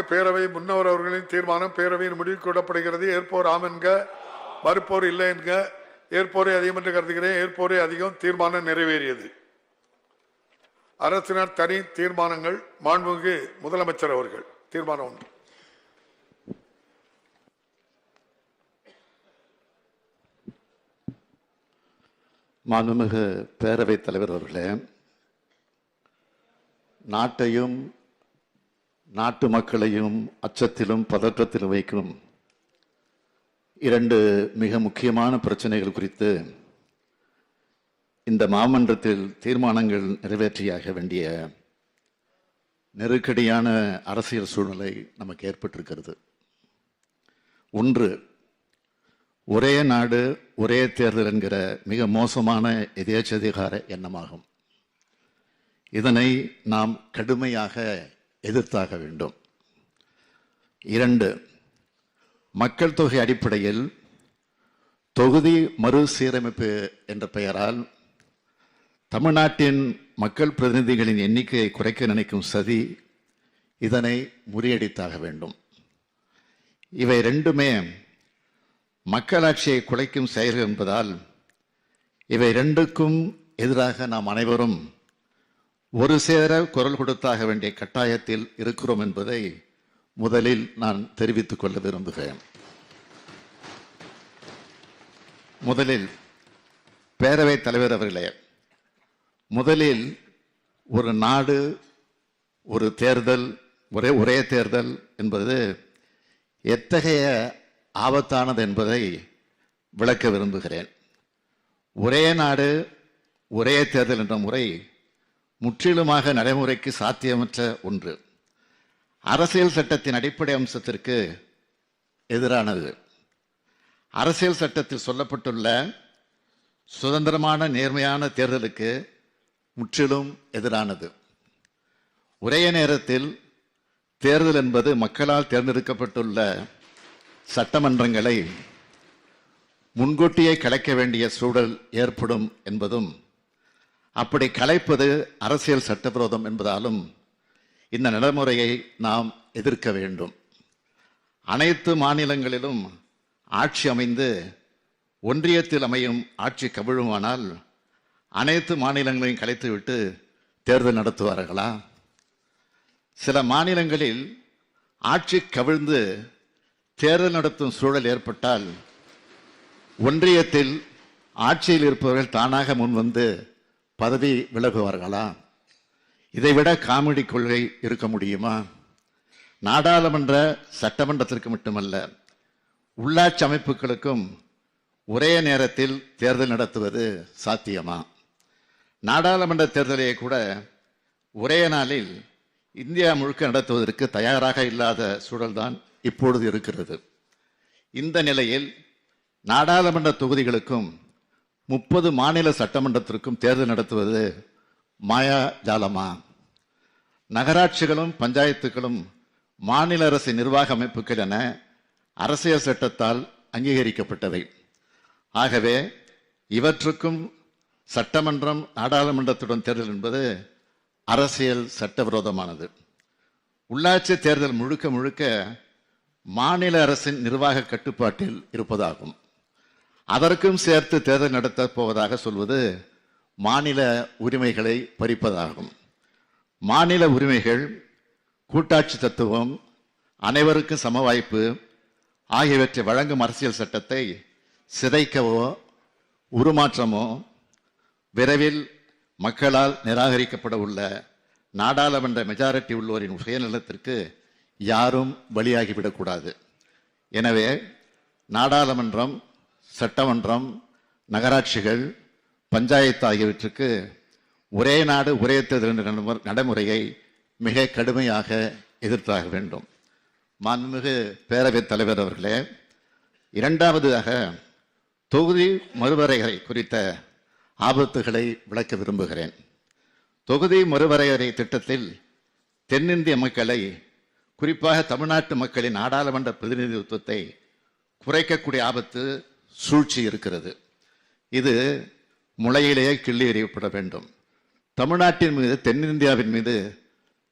மாண்புமிகு பேரவை முன்னவர் அவர்களின் தீர்மானம் பேரவையின் முடிவுக்கு விடப்படுகிறது. ஏற்போர் ஆம் என்க மறுப்போர் இல்லை என்க ஏற்போரை அதிகம் என்று கருதுகிறேன். ஏற்போரை அதிகம் தீர்மானம் நிறைவேறியது. அரசினர் தனி தீர்மானங்கள் மாண்புமிகு முதலமைச்சர் அவர்கள் தீர்மானம் ஒன்று. மாண்புமிகு பேரவைத் தலைவர் அவர்களே நாட்டையும் நாட்டு மக்களையும் அச்சத்திலும் பதற்றத்திலும் வைக்கும் இரண்டு மிக முக்கியமான பிரச்சனைகள் குறித்து இந்த மாமன்றத்தில் தீர்மானங்கள் நிறைவேற்றியாக வேண்டிய நெருக்கடியான அரசியல் சூழ்நிலை நமக்கு ஏற்பட்டிருக்கிறது. ஒன்று ஒரே நாடு ஒரே தேர்தல் என்கிற மிக மோசமான எதேச்சதிகார எண்ணமாகும். இதனை நாம் கடுமையாக எதிர்த்தாக வேண்டும். இரண்டு மக்கள் தொகை அடிப்படையில் தொகுதி மறுசீரமைப்பு என்ற பெயரால் தமிழ்நாட்டின் மக்கள் பிரதிநிதிகளின் எண்ணிக்கையை குறைக்க நினைக்கும் சதி இதனை முறியடித்தாக வேண்டும். இவை ரெண்டுமே மக்களாட்சியை குலைக்கும் செயல்கள் என்பதால் இவை ரெண்டுக்கும் எதிராக நாம் அனைவரும் ஒரு சேர குரல் கொடுத்தாக வேண்டிய கட்டாயத்தில் இருக்கிறோம் என்பதை முதலில் நான் தெரிவித்துக் கொள்ள விரும்புகிறேன். முதலில் பேரவைத் தலைவர் அவர்களே முதலில் ஒரு நாடு ஒரு தேர்தல் ஒரே ஒரே தேர்தல் என்பது எத்தகைய ஆபத்தானது என்பதை விளக்க விரும்புகிறேன். ஒரே நாடு ஒரே தேர்தல் என்ற முறை முற்றிலுமாக நடைமுறைக்கு சாத்தியமற்ற ஒன்று. அரசியல் சட்டத்தின் அடிப்படை அம்சத்திற்கு எதிரானது. அரசியல் சட்டத்தில் சொல்லப்பட்டுள்ள சுதந்திரமான நேர்மையான தேர்தலுக்கு முற்றிலும் எதிரானது. ஒரே நேரத்தில் தேர்தல் என்பது மக்களால் தேர்ந்தெடுக்கப்பட்டுள்ள சட்டமன்றங்களை முன்கூட்டியே கலைக்க வேண்டிய சூழல் ஏற்படும் என்பதும் அப்படி கலைப்பது அரசியல் சட்டவிரோதம் என்பதாலும் இந்த நடைமுறையை நாம் எதிர்க்க வேண்டும். அனைத்து மாநிலங்களிலும் ஆட்சி அமைந்து ஒன்றியத்தில் அமையும் ஆட்சி கவிழுமானால் அனைத்து மாநிலங்களையும் கலைத்துவிட்டு தேர்தல் நடத்துவார்களா? சில மாநிலங்களில் ஆட்சி கவிழ்ந்து தேர்தல் நடத்தும் சூழல் ஏற்பட்டால் ஒன்றியத்தில் ஆட்சியில் இருப்பவர்கள் தானாக முன்வந்து பதவி விலகுவார்களா? இதைவிட காமெடி கொள்கை இருக்க முடியுமா? நாடாளுமன்ற சட்டமன்றத்திற்கு மட்டுமல்ல உள்ளாட்சி அமைப்புகளுக்கும் ஒரே நேரத்தில் தேர்தல் நடத்துவது சாத்தியமா? நாடாளுமன்ற தேர்தலை கூட ஒரே நாளில் இந்தியா முழுக்க நடத்துவதற்கு தயாராக இல்லாத சூழல்தான் இப்பொழுது இருக்கிறது. இந்த நிலையில் நாடாளுமன்ற தொகுதிகளுக்கும் முப்பது மாநில சட்டமன்றத்திற்கும் தேர்தல் நடத்துவது மாயா ஜாலமா? நகராட்சிகளும் பஞ்சாயத்துகளும் மாநில அரசு நிர்வாக அமைப்புகள் என அரசியல் சட்டத்தால் அங்கீகரிக்கப்பட்டவை. ஆகவே இவற்றுக்கும் சட்டமன்றம் நாடாளுமன்றத்துடன் தேர்தல் என்பது அரசியல் சட்டவிரோதமானது. உள்ளாட்சி தேர்தல் முழுக்க முழுக்க மாநில அரசின் நிர்வாக கட்டுப்பாட்டில் இருப்பதாகும். அதற்கும் சேர்த்து தேர்தல் நடத்தப் போவதாக சொல்வது மாநில உரிமைகளை பறிப்பதாகும். மாநில உரிமைகள் கூட்டாட்சி தத்துவம் அனைவருக்கும் சம வாய்ப்பு ஆகியவற்றை வழங்கும் அரசியல் சட்டத்தை சிதைக்கவோ உருமாற்றமோ விரைவில் மக்களால் நிராகரிக்கப்பட உள்ள நாடாளுமன்ற மெஜாரிட்டி உள்ளோரின் சுயநலத்திற்கு யாரும் பலியாகிவிடக்கூடாது. எனவே நாடாளுமன்றம் சட்டமன்றம் நகராட்சிகள் பஞ்சாயத்து ஆகியவற்றுக்கு ஒரே நாடு ஒரே தேர்தல் என்ற நடைமுறை- நடைமுறையை மிக கடுமையாக எதிர்த்தாக வேண்டும். மாண்புமிகு பேரவைத் தலைவர் அவர்களே இரண்டாவதாக தொகுதி மறுவரையறை குறித்த ஆபத்துகளை விளக்க விரும்புகிறேன். தொகுதி மறுவரையறை திட்டத்தில் தென்னிந்திய மக்களை குறிப்பாக தமிழ்நாட்டு மக்களின் நாடாளுமன்ற பிரதிநிதித்துவத்தை குறைக்கக்கூடிய ஆபத்து சூழ்ச்சி இருக்கிறது. இது முளையிலேயே கிள்ளி எறியப்பட வேண்டும். தமிழ்நாட்டின் மீது தென்னிந்தியாவின் மீது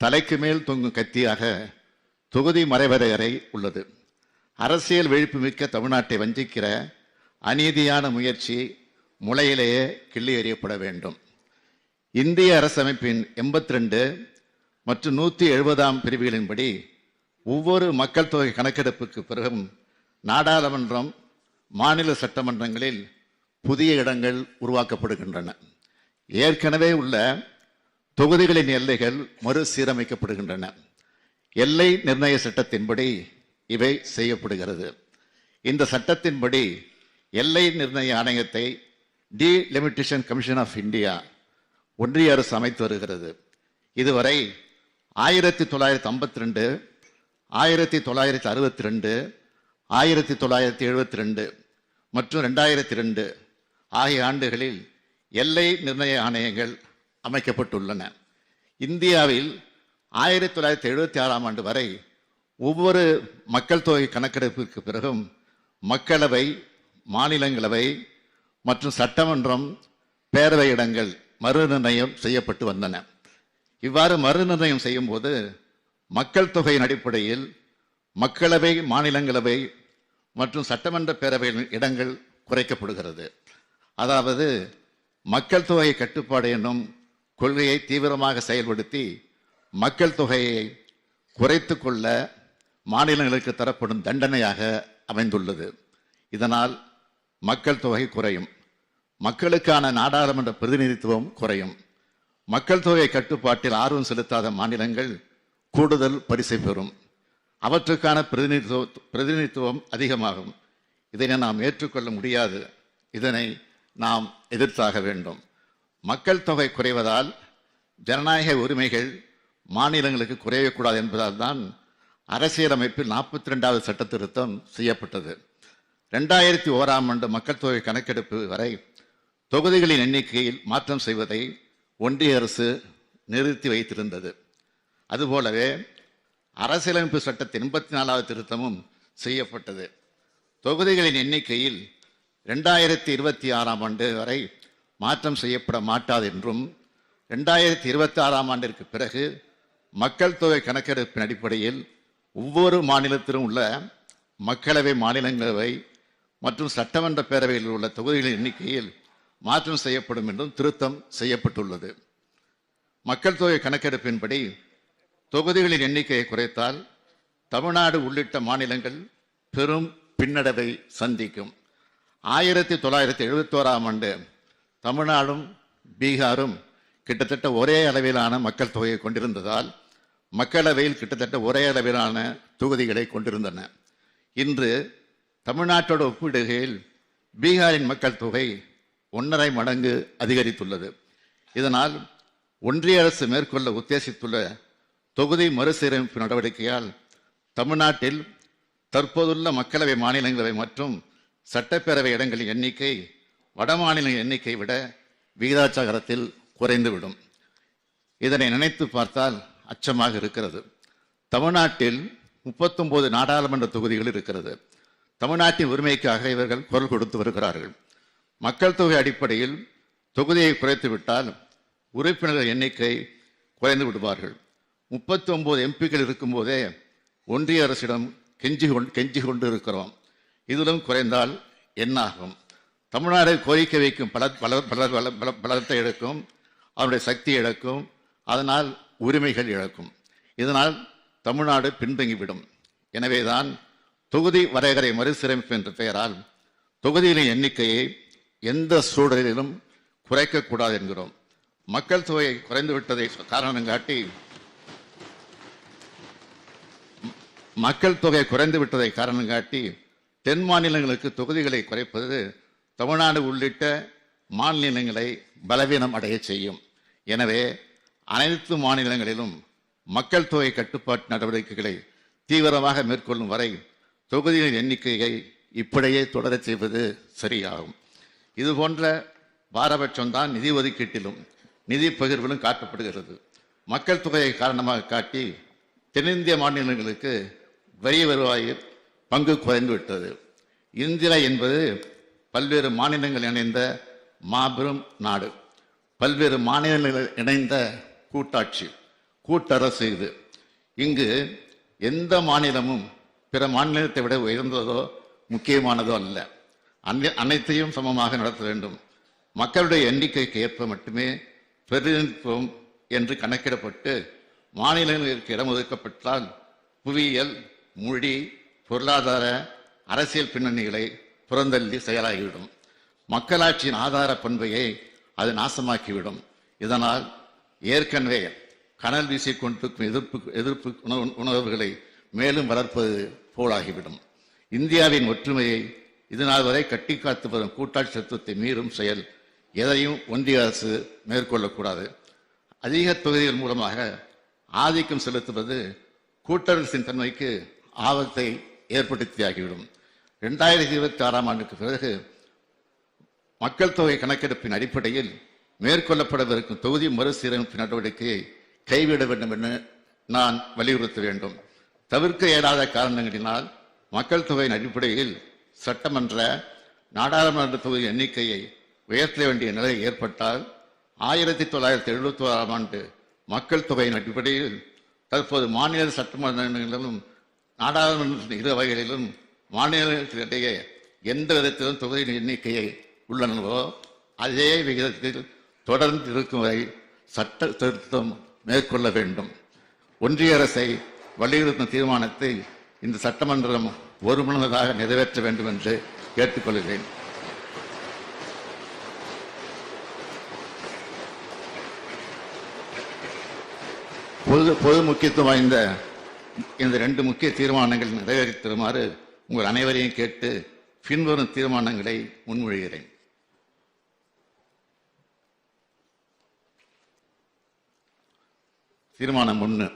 தலைக்கு மேல் தொங்கும் கத்தியாக தொகுதி மறைவரையறை உள்ளது. அரசியல் விழிப்புமிக்க தமிழ்நாட்டை வஞ்சிக்கிற அநீதியான முயற்சி முளையிலேயே கிள்ளி எறியப்பட வேண்டும். இந்திய அரசமைப்பின் எண்பத்தி ரெண்டு மற்றும் நூற்றி எழுபதாம் பிரிவுகளின்படி ஒவ்வொரு மக்கள் தொகை கணக்கெடுப்புக்கு பிறகும் நாடாளுமன்றம் மாநில சட்டமன்றங்களில் புதிய இடங்கள் உருவாக்கப்படுகின்றன. ஏற்கனவே உள்ள தொகுதிகளின் எல்லைகள் மறுசீரமைக்கப்படுகின்றன. எல்லை நிர்ணய சட்டத்தின்படி இவை செய்யப்படுகிறது. இந்த சட்டத்தின்படி எல்லை நிர்ணய ஆணையத்தை டீலிமிட்டேஷன் கமிஷன் ஆஃப் இந்தியா ஒன்றிய அரசு அமைத்து வருகிறது. இதுவரை ஆயிரத்தி தொள்ளாயிரத்தி ஐம்பத்தி ரெண்டு ஆயிரத்தி தொள்ளாயிரத்தி அறுபத்தி ரெண்டு ஆயிரத்தி தொள்ளாயிரத்தி எழுபத்தி ரெண்டு மற்றும் ரெண்டாயிரத்தி ரெண்டு ஆகிய ஆண்டுகளில் எல்லை நிர்ணய ஆணையங்கள் அமைக்கப்பட்டுள்ளன. இந்தியாவில் ஆயிரத்தி தொள்ளாயிரத்தி எழுபத்தி ஆறாம் ஆண்டு வரை ஒவ்வொரு மக்கள் தொகை கணக்கெடுப்பிற்கு பிறகும் மக்களவை மாநிலங்களவை மற்றும் சட்டமன்றம் பேரவை இடங்கள் மறுநிர்ணயம் செய்யப்பட்டு வந்தன. இவ்வாறு மறுநிர்ணயம் செய்யும்போது மக்கள் தொகையின் அடிப்படையில் மக்களவை மாநிலங்களவை மற்றும் சட்டமன்ற பேரவைகளின் இடங்கள் குறைக்கப்படுகிறது. அதாவது மக்கள் தொகை கட்டுப்பாடு என்னும் கொள்கையை தீவிரமாக செயல்படுத்தி மக்கள் தொகையை குறைத்து கொள்ள மாநிலங்களுக்கு தரப்படும் தண்டனையாக அமைந்துள்ளது. இதனால் மக்கள் தொகை குறையும். மக்களுக்கான நாடாளுமன்ற பிரதிநிதித்துவம் குறையும். மக்கள் தொகை கட்டுப்பாட்டில் ஆர்வம் செலுத்தாத மாநிலங்கள் கூடுதல் பரிசை பெறும். அவற்றுக்கான பிரதிநிதித்துவ பிரதிநிதித்துவம் அதிகமாகும். இதனை நாம் ஏற்றுக்கொள்ள முடியாது. இதனை நாம் எதிர்த்தாக வேண்டும். மக்கள் தொகை குறைவதால் ஜனநாயக உரிமைகள் மாநிலங்களுக்கு குறையக்கூடாது என்பதால் தான் அரசியலமைப்பில் நாற்பத்தி ரெண்டாவது சட்ட திருத்தம் செய்யப்பட்டது. ரெண்டாயிரத்தி ஓராம் ஆண்டு மக்கள் தொகை கணக்கெடுப்பு வரை தொகுதிகளின் எண்ணிக்கையில் மாற்றம் செய்வதை ஒன்றிய அரசு நிறுத்தி வைத்திருந்தது. அதுபோலவே அரசியலமைப்பு சட்டத்தின் எண்பத்தி நாலாவது திருத்தமும் செய்யப்பட்டது. தொகுதிகளின் எண்ணிக்கையில் ரெண்டாயிரத்தி இருபத்தி ஆறாம் ஆண்டு வரை மாற்றம் செய்யப்பட மாட்டாது என்றும் ரெண்டாயிரத்தி இருபத்தி ஆறாம் ஆண்டிற்கு பிறகு மக்கள் தொகை கணக்கெடுப்பின் அடிப்படையில் ஒவ்வொரு மாநிலத்திலும் உள்ள மக்களவை மாநிலங்களவை மற்றும் சட்டமன்ற பேரவையில் உள்ள தொகுதிகளின் எண்ணிக்கையில் மாற்றம் செய்யப்படும் என்றும் திருத்தம் செய்யப்பட்டுள்ளது. மக்கள் தொகை கணக்கெடுப்பின்படி தொகுதிகளின் எண்ணிக்கையை குறைத்தால் தமிழ்நாடு உள்ளிட்ட மாநிலங்கள் பெரும் பின்னடைவை சந்திக்கும். ஆயிரத்தி தொள்ளாயிரத்தி எழுபத்தோராம் ஆண்டு தமிழ்நாடும் பீகாரும் கிட்டத்தட்ட ஒரே அளவிலான மக்கள் தொகையை கொண்டிருந்ததால் மக்களவையில் கிட்டத்தட்ட ஒரே அளவிலான தொகுதிகளை கொண்டிருந்தன. இன்று தமிழ்நாட்டோட ஒப்பிடுகையில் பீகாரின் மக்கள் தொகை ஒன்றரை மடங்கு அதிகரித்துள்ளது. இதனால் ஒன்றிய அரசு மேற்கொள்ள உத்தேசித்துள்ள தொகுதி மறுசீரமைப்பு நடவடிக்கையால் தமிழ்நாட்டில் தற்போதுள்ள மக்களவை மாநிலங்களவை மற்றும் சட்டப்பேரவை இடங்களின் எண்ணிக்கை வடமாநில எண்ணிக்கை விட விகிதாச்சாரத்தில் குறைந்துவிடும். இதனை நினைத்து பார்த்தால் அச்சமாக இருக்கிறது. தமிழ்நாட்டில் முப்பத்தொன்பது நாடாளுமன்ற தொகுதிகள் இருக்கிறது. தமிழ்நாட்டின் உரிமைக்காக இவர்கள் குரல் கொடுத்து வருகிறார்கள். மக்கள் தொகை அடிப்படையில் தொகுதியை குறைத்துவிட்டால் உறுப்பினர்கள் எண்ணிக்கை குறைந்து விடுவார்கள். முப்பத்தி ஒன்பது எம்பிக்கள் இருக்கும்போதே ஒன்றிய அரசிடம் கெஞ்சி கொண்டு கெஞ்சி கொண்டு இருக்கிறோம் இதிலும் குறைந்தால் என்னாகும்? தமிழ்நாடு கோரிக்கை வைக்கும் பல பல பல பல பல பலத்தை இழக்கும் அவருடைய சக்தி இழக்கும் அதனால் உரிமைகள் இழக்கும். இதனால் தமிழ்நாடு பின்தங்கிவிடும். எனவேதான் தொகுதி வரையறை மறுசீரமைப்பு என்ற பெயரால் தொகுதிகளின் எண்ணிக்கையை எந்த சூழலிலும் குறைக்கக்கூடாது என்கிறோம். மக்கள் தொகை குறைந்து விட்டதை காரணம் காட்டி மக்கள் தொகை குறைந்து விட்டதை காரணம் காட்டி தென் மாநிலங்களுக்கு தொகுதிகளை குறைப்பது தமிழ்நாடு உள்ளிட்ட மாநிலங்களை பலவீனம் அடைய செய்யும். எனவே அனைத்து மாநிலங்களிலும் மக்கள் தொகை கட்டுப்பாட்டு நடவடிக்கைகளை தீவிரமாக மேற்கொள்ளும் வரை தொகுதிகளின் எண்ணிக்கையை இப்படியே தொடரச் செய்வது சரியாகும். இதுபோன்ற பாரபட்சம்தான் நிதி ஒதுக்கீட்டிலும் நிதி பகிர்விலும் காட்டப்படுகிறது. மக்கள் தொகையை காரணமாக காட்டி தென்னிந்திய மாநிலங்களுக்கு வரி வருவாயில் பங்கு குறைந்துவிட்டது இந்தியா என்பது பல்வேறு மாநிலங்கள் இணைந்த மாபெரும் நாடு. பல்வேறு மாநிலங்கள் இணைந்த கூட்டாட்சி கூட்டரசு இது. இங்கு எந்த மாநிலமும் பிற மாநிலத்தை விட உயர்ந்ததோ முக்கியமானதோ அல்ல. அனை- அனைத்தையும் சமமாக நடத்த வேண்டும். மக்களுடைய எண்ணிக்கைக்கு ஏற்ப மட்டுமே பிரதிநிதித்துவம் என்று கணக்கிடப்பட்டு மாநிலங்களுக்கு இடம் ஒதுக்கப்பட்டால் புவியியல் மொழி பொருளாதார அரசியல் பின்னணிகளை புறந்தள்ளி செயலாகிவிடும். மக்களாட்சியின் ஆதார பண்பையை அது நாசமாக்கிவிடும். இதனால் ஏற்கனவே கனல் வீசி கொண்டிருக்கும் எதிர்ப்பு எதிர்ப்பு உணவு உணர்வுகளை மேலும் வளர்ப்பது போலாகிவிடும். இந்தியாவின் ஒற்றுமையை இதனால் வரை கட்டி காத்து வரும் கூட்டாட்சி தத்துவத்தை மீறும் செயல் எதையும் ஒன்றிய அரசு மேற்கொள்ளக்கூடாது. அதிக தொகுதிகள் மூலமாக ஆதிக்கம் செலுத்துவது கூட்டரசின் தன்மைக்கு ஆபத்தை ஏற்படுத்தியாகிவிடும். இரண்டாயிரத்தி இருபத்தி ஆறாம் ஆண்டுக்கு பிறகு மக்கள் தொகை கணக்கெடுப்பின் அடிப்படையில் மேற்கொள்ளப்படவிருக்கும் தொகுதி மறுசீரமைப்பு நடவடிக்கையை கைவிட வேண்டும் என நான் வலியுறுத்த வேண்டும். தவிர்க்க இயலாத காரணங்களினால் மக்கள் தொகையின் அடிப்படையில் சட்டமன்ற நாடாளுமன்ற தொகுதி எண்ணிக்கையை உயர்த்த வேண்டிய நிலை ஏற்பட்டால் ஆயிரத்தி தொள்ளாயிரத்தி எழுபத்தி ஓராம் ஆண்டு மக்கள் தொகையின் அடிப்படையில் தற்போது மாநில சட்டமன்றங்களிலும் நாடாளுமன்ற இரு வகைகளிலும் மாநிலங்களிடையே எந்த விதத்திலும் தொகுதியின் எண்ணிக்கையை உள்ளனவோ அதே விகிதத்தில் தொடர்ந்து இருக்கும் வரை சட்ட திருத்தம் மேற்கொள்ள வேண்டும். ஒன்றிய அரசை வலியுறுத்தும் தீர்மானத்தை இந்த சட்டமன்றம் ஒருமனதாக நிறைவேற்ற வேண்டும் என்று கேட்டுக்கொள்கிறேன். பொது பொது முக்கியத்துவம் வாய்ந்த இந்த ரெண்டு முக்கிய தீர்மானங்கள் நிறைவேற்றித்தருமாறு உங்கள் அனைவரையும் கேட்டு பின்வரும் தீர்மானங்களை முன்மொழிகிறேன். தீர்மானம் ஒன்று.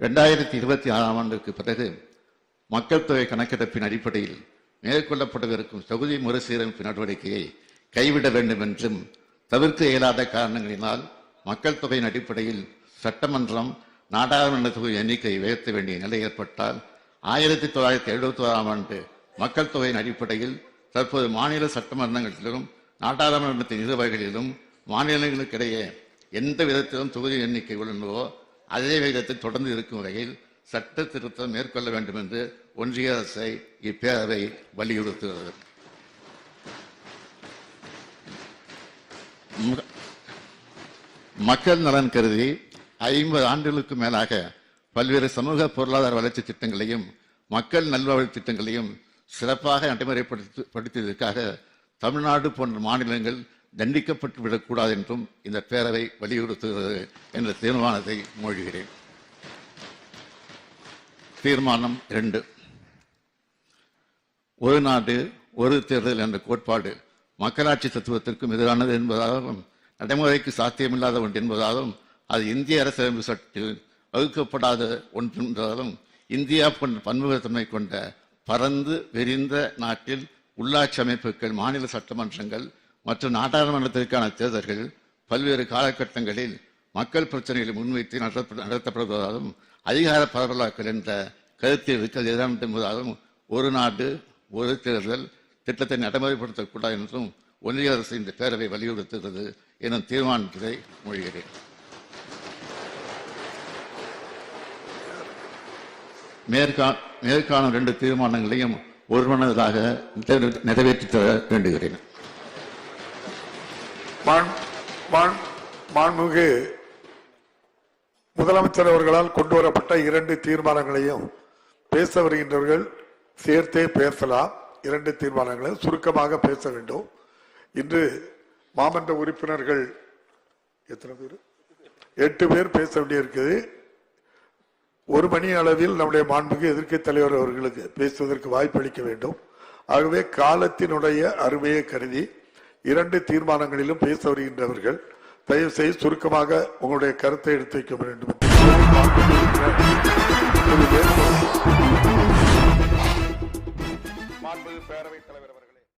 ரெண்டாயிரத்தி இருபத்தி ஆறாம் ஆண்டுக்கு பிறகு மக்கள் தொகை கணக்கெடுப்பின் அடிப்படையில் மேற்கொள்ளப்படவிருக்கும் தொகுதி மறுசீரமைப்பு நடவடிக்கையை கைவிட வேண்டும் என்றும் தவிர்க்க இயலாத காரணங்களினால் மக்கள் தொகையின் அடிப்படையில் சட்டமன்றம் நாடாளுமன்ற தொகுதி எண்ணிக்கையை உயர்த்த வேண்டிய நிலை ஏற்பட்டால் ஆயிரத்தி தொள்ளாயிரத்தி எழுபத்தி ஓராம் ஆண்டு மக்கள் தொகையின் அடிப்படையில் தற்போது மாநில சட்டமன்றங்களிலும் நாடாளுமன்றத்தின் இரு வகைகளிலும் மாநிலங்களுக்கிடையே எந்த விதத்திலும் தொகுதி எண்ணிக்கை உள்ளனவோ அதே விதத்தில் தொடர்ந்து இருக்கும் வகையில் சட்ட திருத்தம் மேற்கொள்ள வேண்டும் என்று ஒன்றிய அரசை இப்பேரவை வலியுறுத்துகிறது. மக்கள் நலன் கருதி ஐம்பது ஆண்டுகளுக்கு மேலாக பல்வேறு சமூக பொருளாதார வளர்ச்சி திட்டங்களையும் மக்கள் நல்வாழ்வு திட்டங்களையும் சிறப்பாக நடைமுறைப்படுத்தியதற்காக தமிழ்நாடு போன்ற மாநிலங்கள் தண்டிக்கப்பட்டு விடக்கூடாது என்றும் இந்த பேரவை வலியுறுத்துகிறது என்ற தீர்மானத்தை மொழிகிறேன் தீர்மானம் இரண்டு. ஒரு நாடு ஒரு தேர்தல் என்ற கோட்பாடு மக்களாட்சி தத்துவத்திற்கும் எதிரானது என்பதாலும் நடைமுறைக்கு சாத்தியமில்லாத ஒன்று என்பதாலும் அது இந்திய அரசியலமைப்பு சட்டத்தில் வகுக்கப்படாத ஒன்று இந்தியா போன்ற பன்முகத்தன்மை கொண்ட பரந்து விரிந்த நாட்டில் உள்ளாட்சி அமைப்புகள் மாநில சட்டமன்றங்கள் மற்றும் நாடாளுமன்றத்திற்கான தேர்தல்கள் பல்வேறு காலகட்டங்களில் மக்கள் பிரச்சனைகளை முன்வைத்து நடத்தப்படுவதாலும் அதிகார பரவலாக்கல் என்ற கருத்திற்கு அது என்பதாலும் ஒரு நாடு ஒரு தேர்தல் திட்டத்தை நடைமுறைப்படுத்தக்கூடாது என்றும் ஒன்றிய அரசு இந்த பேரவை வலியுறுத்துகிறது எனும் தீர்மானத்தை மொழிகிறேன். மேற்கா மேற்காணும் ரெண்டு தீர்மானங்களையும் ஒருமனதாக நிறைவேற்றி தர வேண்டுகிறேன். மாண்புமிகு முதலமைச்சர் அவர்களால் கொண்டு வரப்பட்ட இரண்டு தீர்மானங்களையும் பேச வருகின்றவர்கள் சேர்த்தே பேசலாம். இரண்டு தீர்மானங்களையும் சுருக்கமாக பேச வேண்டும். இன்று மாமன்ற உறுப்பினர்கள் எத்தனை பேர்? எட்டு பேர் பேச வேண்டியிருக்குது. ஒரு மணி அளவில் நம்முடைய மாண்புக்கு எதிர்க்கட்சி தலைவர் அவர்களுக்கு பேசுவதற்கு வாய்ப்பளிக்க வேண்டும். ஆகவே காலத்தினுடைய அருமையை கருதி இரண்டு தீர்மானங்களிலும் பேச வருகின்றவர்கள் தயவு செய்து சுருக்கமாக உங்களுடைய கருத்தை எடுத்து வைக்க வேண்டும்.